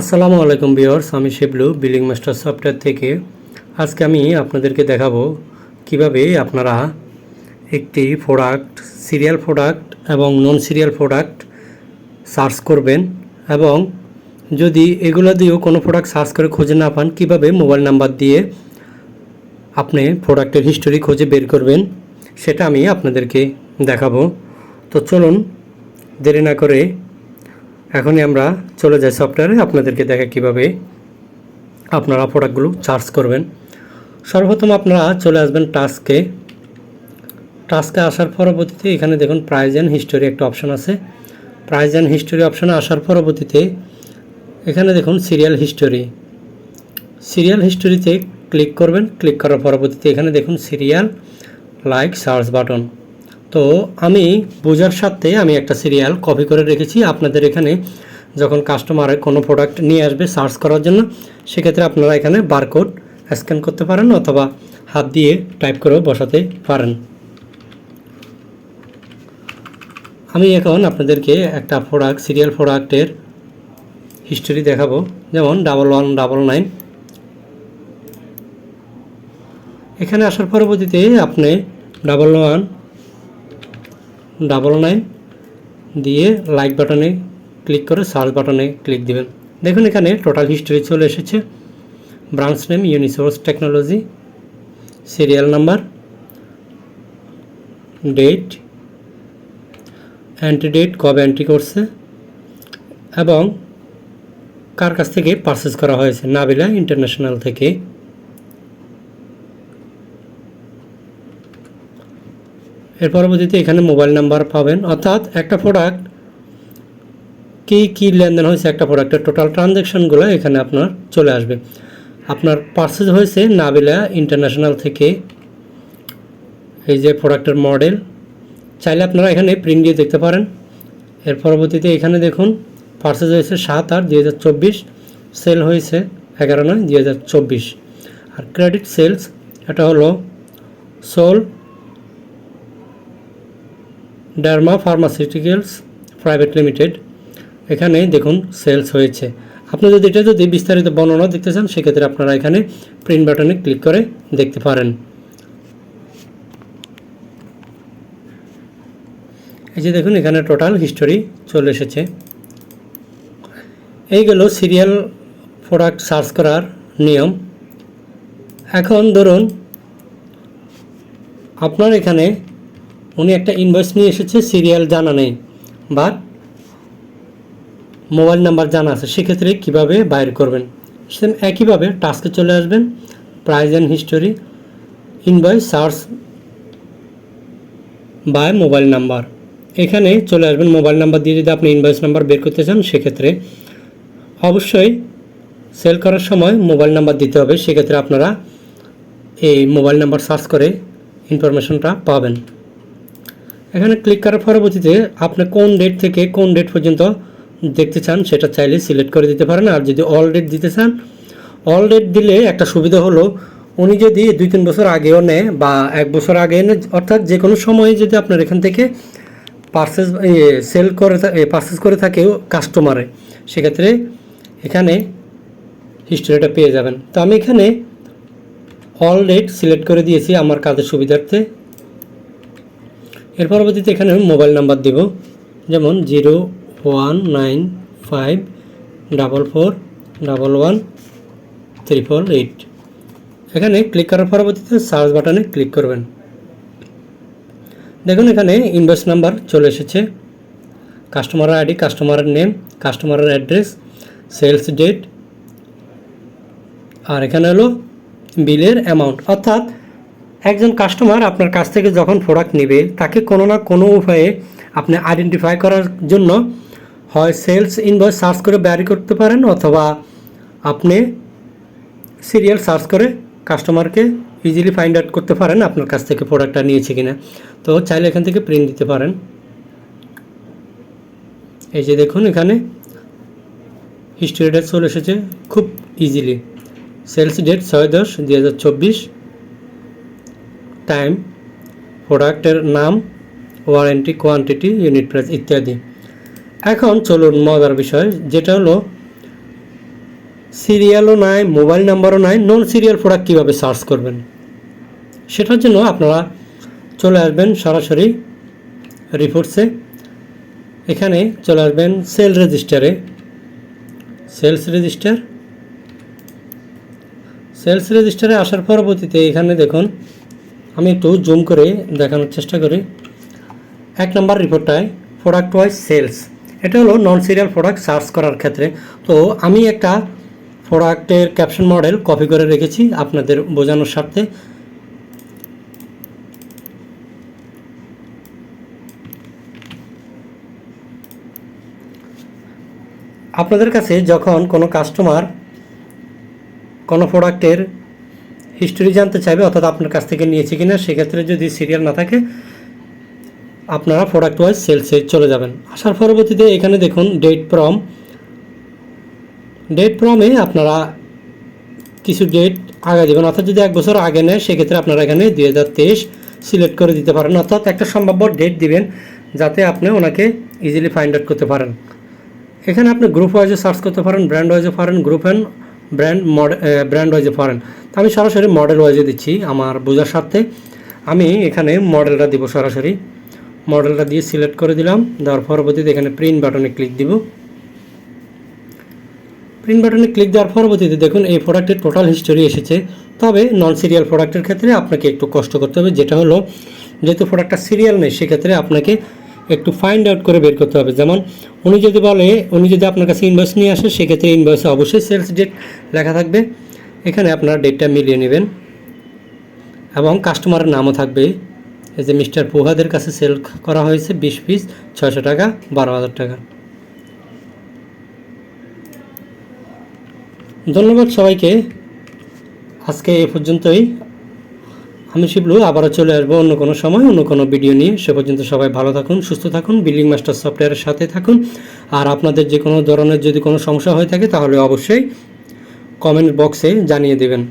আসসালামু আলাইকুম বিয়ার্স আমি শিবলু, বিলিং মাস্টার সফটওয়্যার থেকে। আজকে আমি আপনাদেরকে দেখাবো কীভাবে আপনারা একটি প্রোডাক্ট, সিরিয়াল প্রোডাক্ট এবং নন সিরিয়াল প্রোডাক্ট সার্চ করবেন এবং যদি এগুলো দিয়েও কোনো প্রোডাক্ট সার্চ করে খুঁজে না পান, কীভাবে মোবাইল নাম্বার দিয়ে আপনি প্রোডাক্টের হিস্টোরি খুঁজে বের করবেন, সেটা আমি আপনাদেরকে দেখাবো। তো চলুন, দেরি না করে এখনই আমরা চলে যাই সফটওয়্যারে আপনাদেরকে দেখা কীভাবে আপনারা প্রোডাক্টগুলো চার্জ করবেন। সর্বপ্রথম আপনারা চলে আসবেন টাস্কে টাস্কে আসার পরবর্তীতে এখানে দেখুন প্রাইজ অ্যান্ড হিস্টোরি একটা অপশান আছে। প্রাইজ অ্যান্ড হিস্টোরি অপশনে আসার পরবর্তীতে এখানে দেখুন সিরিয়াল হিস্টোরি সিরিয়াল হিস্টোরিতে ক্লিক করবেন। ক্লিক করার পরবর্তীতে এখানে দেখুন সিরিয়াল লাইক সার্চ বাটন তো আমি বোঝার সাথে আমি একটা সিরিয়াল কপি করে রেখেছি। আপনাদের এখানে যখন কাস্টমার কোনো প্রোডাক্ট নিয়ে আসবে সার্চ করার জন্য, সেক্ষেত্রে আপনারা এখানে বারকোড স্ক্যান করতে পারেন অথবা হাত দিয়ে টাইপ করেও বসাতে পারেন। আমি এখন আপনাদেরকে একটা প্রোডাক্ট সিরিয়াল প্রোডাক্টের হিস্টোরি দেখাবো। যেমন ডাবল ওয়ান ডাবল নাইন এখানে আসার পরবর্তীতে আপনি ডাবল ওয়ান ডাবল নাইন দিয়ে লাইক বাটনে ক্লিক করে সার্চ বাটনে ক্লিক দিবেন। দেখুন এখানে টোটাল হিস্টোরি চলে এসেছে। Branch name Unisource technology serial number date entry date কবে এন্ট্রি করছে এবং কার কাছ থেকে পারচেস করা হয়েছে, নাবিলা ইন্টারন্যাশনাল থেকে। এর পরবর্তীতে এখানে মোবাইল নাম্বার পাবেন। অর্থাৎ একটা প্রোডাক্ট কী কী লেনদেন হয়েছে একটা প্রোডাক্টের টোটাল ট্রানজ্যাকশনগুলো এখানে আপনার চলে আসবে। আপনার পার্সেস হয়েছে নাবিলা ইন্টারন্যাশনাল থেকে এই যে প্রোডাক্টের মডেল চাইলে আপনারা এখানে প্রিন্ট দিয়ে দেখতে পারেন। এর পরবর্তীতে এখানে দেখুন পার্সেস হয়েছে সাত আট দুই হাজার চব্বিশ সেল হয়েছে এগারো নয় দুই হাজার চব্বিশ। আর ক্রেডিট সেলস এটা হলো Soul Derma Pharmaceuticals Private Limited এখানে দেখুন সেলস হয়েছে। আপনি যদি এটা যদি বিস্তারিত বর্ণনা দেখতে চান, সেক্ষেত্রে আপনারা এখানে প্রিন্ট বাটনে ক্লিক করে দেখতে পারেন। এই যে দেখুন, এখানে টোটাল হিস্টোরি চলে এসেছে। এই গেল সিরিয়াল প্রোডাক্ট সার্চ করার নিয়ম। এখন ধরুন, আপনার এখানে উনি একটা ইনভয়েস নিয়ে এসেছে সিরিয়াল জানা নেই, বা মোবাইল নাম্বার জানা আছে, সেক্ষেত্রে কীভাবে বাইর করবেন? সেম একইভাবে টাস্কে চলে আসবেন price and history invoice search by mobile number এখানে চলে আসবেন মোবাইল নাম্বার দিয়ে যদি আপনি ইনভয়েস নাম্বার বের করতে চান, সেক্ষেত্রে অবশ্যই সেল করার সময় মোবাইল নাম্বার দিতে হবে, সেক্ষেত্রে আপনারা এই মোবাইল নাম্বার সার্চ করে ইনফরমেশনটা পাবেন। এখানে ক্লিক করার পরবর্তীতে আপনি কোন ডেট থেকে কোন ডেট পর্যন্ত দেখতে চান সেটা চাইলে সিলেক্ট করে দিতে পারেন। আর যদি অল ডেট দিতে চান অল ডেট দিলে একটা সুবিধা হলো, উনি যদি দুই তিন বছর আগেও নেয় বা এক বছর আগে এনে অর্থাৎ যে কোনো সময়ে যদি আপনার এখান থেকে পার্সেস সেল করে পার্সেস করে থাকেও কাস্টমারে সেক্ষেত্রে এখানে হিস্টোরিটা পেয়ে যাবেন। তো আমি এখানে অল ডেট সিলেক্ট করে দিয়েছি আমার কাজের সুবিধার্থে। এর পরবর্তীতে এখানে মোবাইল নাম্বার দেব। যেমন zero one nine five double four double one triple eight. এখানে ক্লিক করার পরবর্তীতে সার্চ বাটনে ক্লিক করবেন। দেখুন এখানে ইনভয়েস নাম্বার চলে এসেছে। কাস্টমারের আইডি কাস্টমারের নেম কাস্টমারের অ্যাড্রেস সেলস ডেট আর এখানে হলো বিলের অ্যামাউন্ট অর্থাৎ একজন কাস্টমার আপনার কাছ থেকে যখন প্রোডাক্ট নেবে, তাকে কোনো না কোনো উপায়ে আপনি আইডেন্টিফাই করার জন্য হয় সেলস ইনভয়েস সার্চ করে ব্যারি করতে পারেন অথবা আপনি সিরিয়াল সার্চ করে কাস্টমারকে ইজিলি ফাইন্ড আউট করতে পারেন আপনার কাছ থেকে প্রোডাক্টটা নিয়েছে কিনা। তো চাইলে এখান থেকে প্রিন্ট দিতে পারেন। এই যে দেখুন, এখানে হিস্টোরিটা চলে এসেছে খুব ইজিলি সেলস ডেট ছয় দশ দুই হাজার চব্বিশ। টাইম প্রোডাক্টের নাম ওয়ারেন্টি কোয়ান্টিটি ইউনিট প্রাইস ইত্যাদি। এখন চলুন মজার বিষয়, যেটা হলো সিরিয়ালও নাই মোবাইল নাম্বারও নাই নন সিরিয়াল প্রোডাক্ট কীভাবে সার্চ করবেন? সেটার জন্য আপনারা চলে আসবেন সরাসরি রিপোর্টসে এখানে চলে আসবেন সেল রেজিস্টারে সেলস রেজিস্টার সেলস রেজিস্টারে আসার পরবর্তীতে এখানে দেখুন আমি একটু জুম করে দেখানোর চেষ্টা করি। এক নম্বর রিপোর্টটায় প্রোডাক্ট ওয়াইজ সেলস এটা হলো নন সিরিয়াল প্রোডাক্ট সার্চ করার ক্ষেত্রে। তো আমি একটা প্রোডাক্টের ক্যাপশন মডেল কপি করে রেখেছি আপনাদের বোঝানোর স্বার্থে। আপনাদের কাছে যখন কোনো কাস্টমার কোনো প্রোডাক্টের হিস্টোরি জানতে চাইবে অর্থাৎ আপনার কাছ থেকে নিয়েছে কিনা, সেক্ষেত্রে যদি সিরিয়াল না থাকে, আপনারা প্রোডাক্ট ওয়াইজ সেলসে চলে যাবেন। আসার পরবর্তীতে এখানে দেখুন ডেট প্রম ডেট প্রমে আপনারা কিছু ডেট আগে দেবেন অর্থাৎ যদি এক বছর আগে নেয়, সেক্ষেত্রে আপনারা এখানে দুই হাজার তেইশ সিলেক্ট করে দিতে পারেন। অর্থাৎ একটা সম্ভাব্য ডেট দিবেন, যাতে আপনি ওনাকে ইজিলি ফাইন্ড আউট করতে পারেন। এখানে আপনি গ্রুপ ওয়াইজে সার্চ করতে পারেন ব্র্যান্ড ওয়াইজে পারেন group and brand model brand ওয়াইজে foreign তো আমি সরাসরি মডেল ওয়াইজে দিচ্ছি আমার বোঝার স্বার্থে। আমি এখানে মডেলটা দিব সরাসরি। মডেলটা দিয়ে সিলেক্ট করে দিলাম। দেওয়ার পরবর্তীতে এখানে প্রিন্ট বাটনে ক্লিক দিব। প্রিন্ট বাটনে ক্লিক দেওয়ার পরবর্তীতে দেখুন এই প্রোডাক্টের টোটাল হিস্টোরি এসেছে। তবে নন সিরিয়াল প্রোডাক্টের ক্ষেত্রে আপনাকে একটু কষ্ট করতে হবে। যেটা হলো, যেহেতু প্রোডাক্টটা সিরিয়াল নেই, সেক্ষেত্রে আপনাকে একটু ফাইন্ড আউট করে বের করতে হবে। যেমন উনি যদি বলে, উনি যদি আপনার কাছে ইনভয়েস নিয়ে আসে, সেক্ষেত্রে ইনভয়েসে অবশ্যই সেলস ডেট লেখা থাকবে। এখানে আপনার ডেটটা মিলিয়ে নেবেন। এবং কাস্টমারের নামও থাকবে। এই যে মিস্টার ফুহাদের কাছে সেল করা হয়েছে বিশ পিস ছয়শো টাকা, বারো হাজার টাকা। ধন্যবাদ সবাইকে। আজকে এ পর্যন্তই। আমি শিবলু, আবারও চলে আসব অন্য কোনো সময়, অন্য কোনো ভিডিও নিয়ে। সে পর্যন্ত সবাই ভালো থাকুন, সুস্থ থাকুন বিল্ডিং মাস্টার সফটওয়্যারের সাথে থাকুন। আর আপনাদের যে কোনো ধরনের যদি কোনো সমস্যা হয়ে থাকে, তাহলে অবশ্যই কমেন্ট বক্সে জানিয়ে দেবেন।